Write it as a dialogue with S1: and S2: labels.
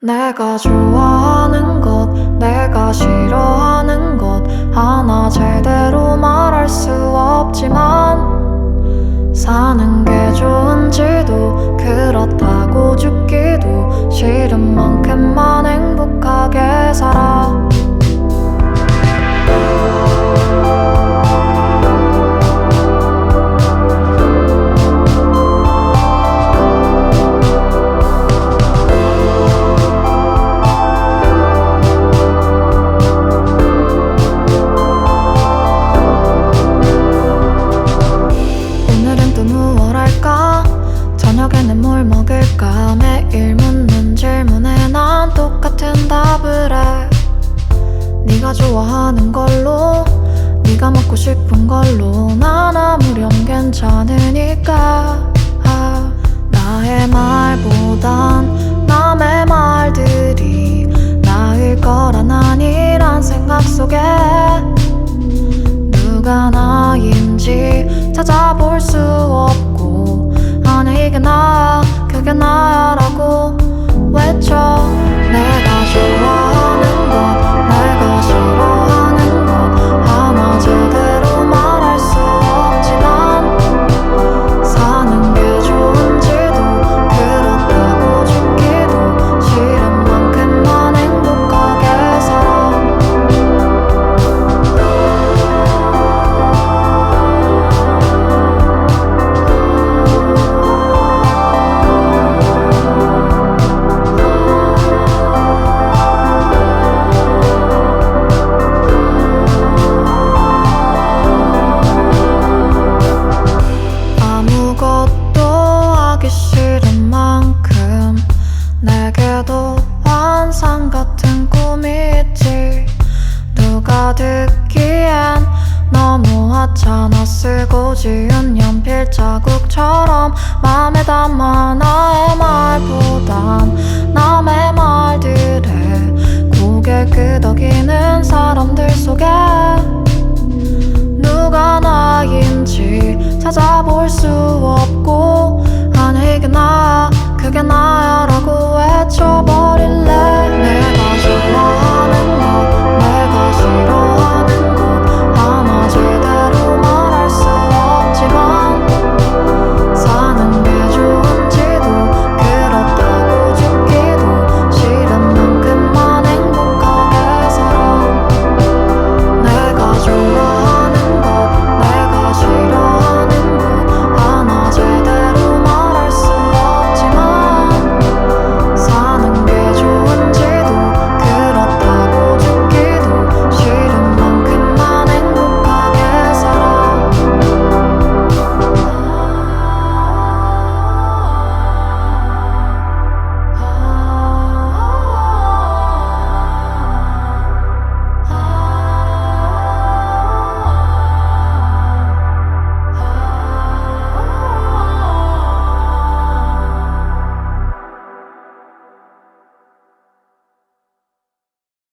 S1: 내가 좋아하는 것, 내가 싫어하는 것 하나 제대로 말할 수 없지만 사는 게 좋은지도 그렇다고 죽기도 싫은 만큼만 행복하게 살아 좋아하는 걸로 네가 먹고 싶은 걸로. 난 아무렴 괜찮으니까 아, 나의 말보단 남의 말들이 나을 거란 아니란 생각 속에 누가 나인지 찾아볼 수 없고 아니 이게 나 내게도 환상 같은 꿈이 있지. 누가 듣기엔 너무 하찮아 쓰고 지은 연필 자국처럼 맘에 담아 나의 말보단 남의 말들에 고개 끄덕이는 사람들 속에 누가 나인지 찾아볼 수